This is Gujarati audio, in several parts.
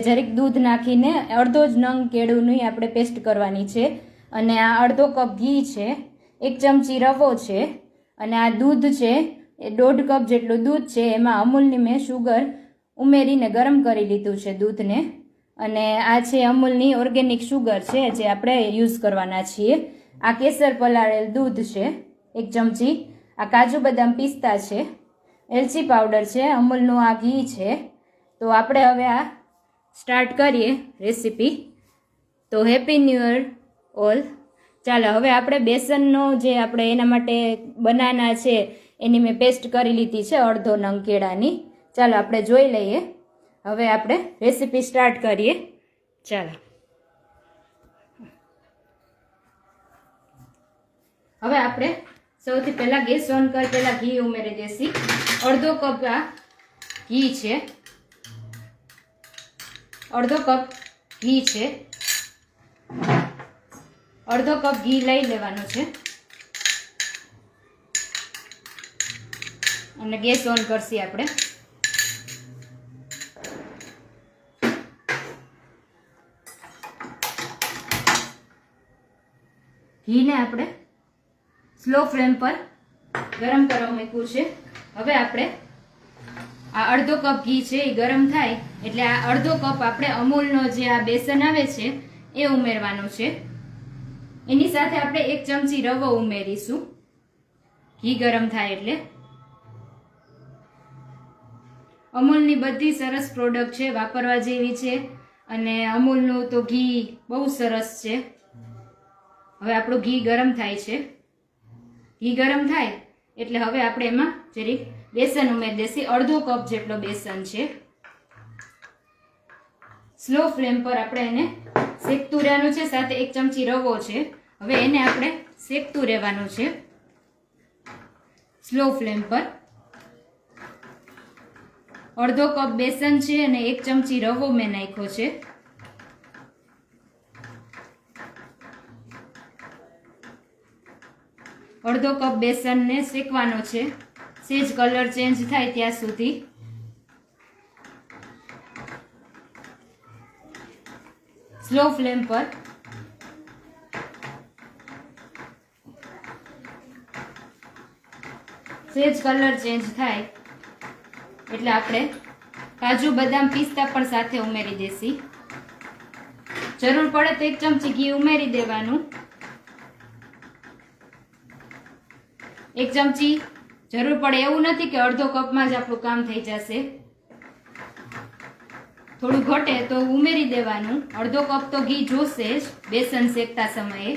જરીક દૂધ નાખીને અડધો જ નંગ કેળુંની આપણે પેસ્ટ કરવાની છે. અને આ અડધો કપ ઘી છે, એક ચમચી રવો છે, અને આ દૂધ છે, એ દોઢ કપ જેટલું દૂધ છે, એમાં અમૂલની મેં શુગર ઉમેરીને ગરમ કરી લીધું છે દૂધને. અને આ છે અમૂલની ઓર્ગેનિક શુગર છે, જે આપણે યુઝ કરવાના છીએ. આ કેસર પલાળેલ દૂધ છે, એક ચમચી. આ કાજુ બદામ પિસ્તા છે, એલચી પાવડર છે, અમૂલનું આ ઘી છે. તો આપણે હવે આ સ્ટાર્ટ કરીએ રેસીપી. તો હેપી ન્યૂ યર ઓલ. ચાલો, હવે આપણે બેસનનો જે આપણે એના માટે બનાના છે, એની મેં પેસ્ટ કરી લીધી છે અડધો નંગ કેળાની ચાલો, આપણે જોઈ લઈએ. હવે આપણે રેસીપી સ્ટાર્ટ કરીએ. ચાલો. હવે આપણે સૌથી પહેલાં ગેસ ઓન કરી, પહેલાં ઘી ઉમેરી દેસી અડધો કપ આ ઘી છે. અડધો કપ ઘી છે. અડધો કપ ઘી લઈ લેવાનું છે. અને ગેસ ઓન કરશી આપણે. ઘીને આપણે સ્લો ફ્લેમ પર ગરમ કરવા મૂક્યું છે. હવે આપણે આ અડધો કપ ઘી છે, એ ગરમ થાય, એટલે આ અડધો કપ આપણે અમૂલનો જે આ બેસન આવે છે, એ ઉમેરવાનું છે. એની સાથે આપણે એક ચમચી રવો ઉમેરીશું. ઘી ગરમ થાય એટલે. અમૂલની બધી સરસ પ્રોડક્ટ છે, વાપરવા જેવી છે, અને અમૂલનું તો ઘી બહુ સરસ છે. હવે આપણું ઘી ગરમ થાય છે. ઘી ગરમ થાય, એટલે હવે આપણે એમાં જરીક બેસન ઉમેરી દેસી, અડધો કપ જેટલો બેસન છે. સ્લો ફ્લેમ પર આપણે એને શેકતું રહેવાનું છે, સાથે એક ચમચી રવો છે. હવે એને આપણે શેકતું રહેવાનું છે. સ્લો ફ્લેમ પર. અડધો કપ બેસન છે અને એક ચમચી રવો મેં નાખ્યો છે. અડધો કપ બેસનને શેકવાનો છે. સેજ કલર ચેન્જ થાય ત્યાં સુધી. સ્લો ફ્લેમ પર. સેજ કલર ચેન્જ થાય. એટલે આપણે કાજુ બદામ પિસ્તા પણ સાથે ઉમેરી દેસી જરૂર પડે તો એક ચમચી ઘી ઉમેરી દેવાનું. એક ચમચી જરૂર પડે એવું નથી કે અડધો કપમાં જ આપણું કામ થઈ જશે. થોડું ઘટે તો ઉમેરી દેવાનું. અડધો કપ તો ઘી જોશે જ, બેસન શેકતા સમયે.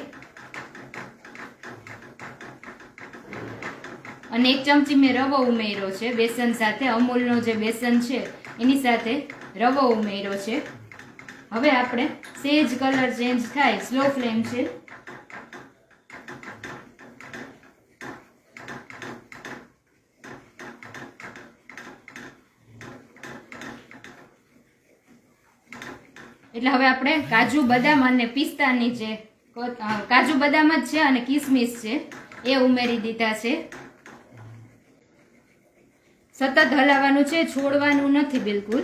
અને એક ચમચી મેં રવો ઉમેર્યો છે, બેસન સાથે. અમૂલનો જે બેસન છે, એની સાથે રવો ઉમેર્યો છે. હવે આપણે સેજ કલર ચેન્જ થાય, સ્લો ફ્લેમ છે. એટલે હવે આપણે કાજુ બદામ અને પિસ્તાની જે કાજુ બદામ જ છે અને કિસમિસ છે, એ ઉમેરી દીધા છે. સતત હલાવવાનું છે, છોડવાનું નથી બિલકુલ.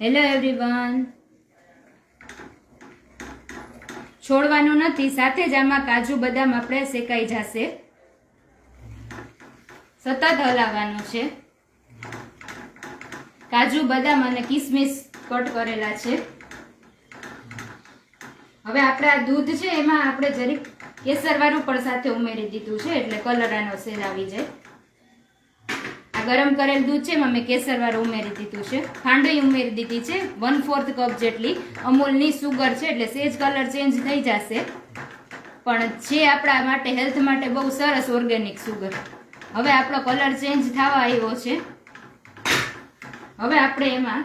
હેલો એવરીવન છોડવાનું નથી, સાથે જ આમાં કાજુ બદામ આપણે શેકાઈ જશે. સતત હલાવવાનું છે. કાજુ, બદામ અને કિસમિસ કટ કરેલા છે. હવે આપણે આ દૂધ છે, એમાં આપણે જરીક કેસરવાળું પણ સાથે ઉમેરી દીધું છે, એટલે કલર આનો સેલ આવી જાય. આ ગરમ કરેલ દૂધ છે, એમાં મેં કેસરવાળું ઉમેરી દીધું છે. ખાંડઈ ઉમેરી દીધી છે વન ફોર્થ કપ જેટલી. અમૂલની સુગર છે, એટલે સેજ કલર ચેન્જ થઈ જશે. પણ છે આપણા માટે હેલ્થ માટે બહુ સરસ ઓર્ગેનિક સુગર. હવે આપણો કલર ચેન્જ થવા આવ્યો છે. હવે આપણે એમાં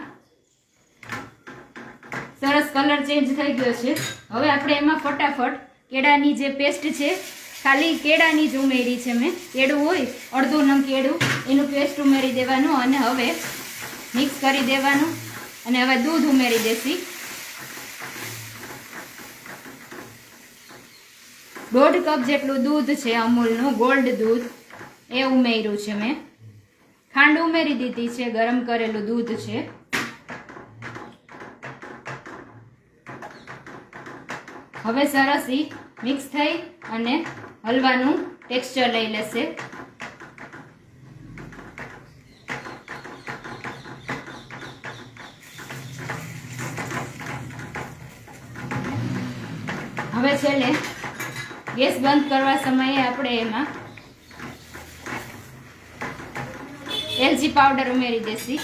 સરસ કલર ચેન્જ થઈ ગયો છે. હવે આપણે એમાં ફટાફટ કેળાની જે પેસ્ટ છે, ખાલી કેળાની જ ઉમેરી છે મેં. કેળું હોય, અડધું નંગ કેળું, એનું પેસ્ટ ઉમેરી દેવાનું અને હવે મિક્સ કરી દેવાનું. અને હવે દૂધ ઉમેરી દેશી. દોઢ કપ જેટલું દૂધ છે, અમૂલનું, ગોલ્ડ દૂધ. એ ઉમેર્યું છે મેં. ખાંડ ઉમેરી દીધી છે, ગરમ કરેલું દૂધ છે. હવે સરસ ઈ મિક્સ થઈ અને હલવાનું ટેક્સચર લઈ લેશે. હવે છેલ્લે ગેસ બંધ કરવા સમયે આપણે એમાં એલચી પાવડર ઉમેરી દેસી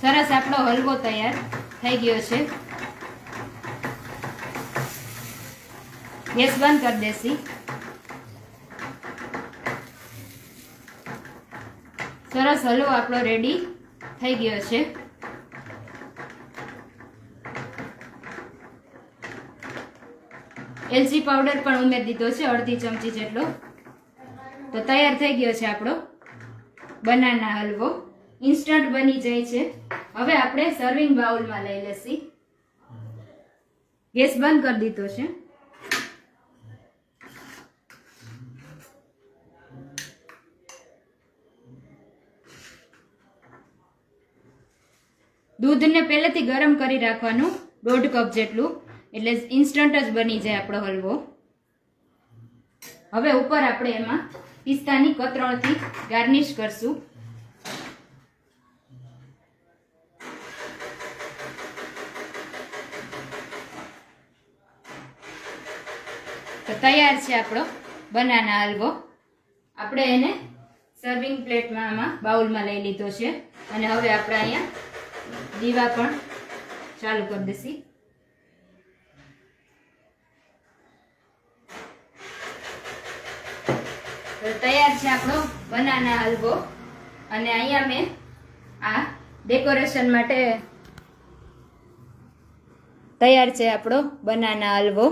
સરસ આપણો હલવો તૈયાર થઈ ગયો છે. ગેસ બંધ કરી દેસી સરસ હલવો આપણો રેડી થઈ ગયો છે. એલચી પાવડર પણ ઉમેરી દીધો છે, અડધી ચમચી જેટલો. તો તૈયાર થઈ ગયો છે આપણો બનાના હલવો. ઇન્સ્ટન્ટ બની જાય છે. હવે આપણે સર્વિંગ બાઉલમાં લઈ લેશી. ગેસ બંધ કરી દીધો છે. દૂધને પહેલેથી ગરમ કરી રાખવાનું દોઢ કપ જેટલું. એટલે ઇન્સ્ટન્ટ જ બની જાય આપણો હલવો. હવે ઉપર આપણે એમાં પિસ્તાની કતરણથી ગાર્નિશ કરશું. તો તૈયાર છે આપણો બનાના હલવો. આપણે એને સર્વિંગ પ્લેટમાં આમાં બાઉલમાં લઈ લીધો છે. અને હવે આપણે અહીંયા દીવા પણ ચાલુ કરી દઈશી. તો તૈયાર છે આપણો બનાના હલવો. અને અહીંયા મેં આ ડેકોરેશન માટે તૈયાર છે આપણો બનાના હલવો.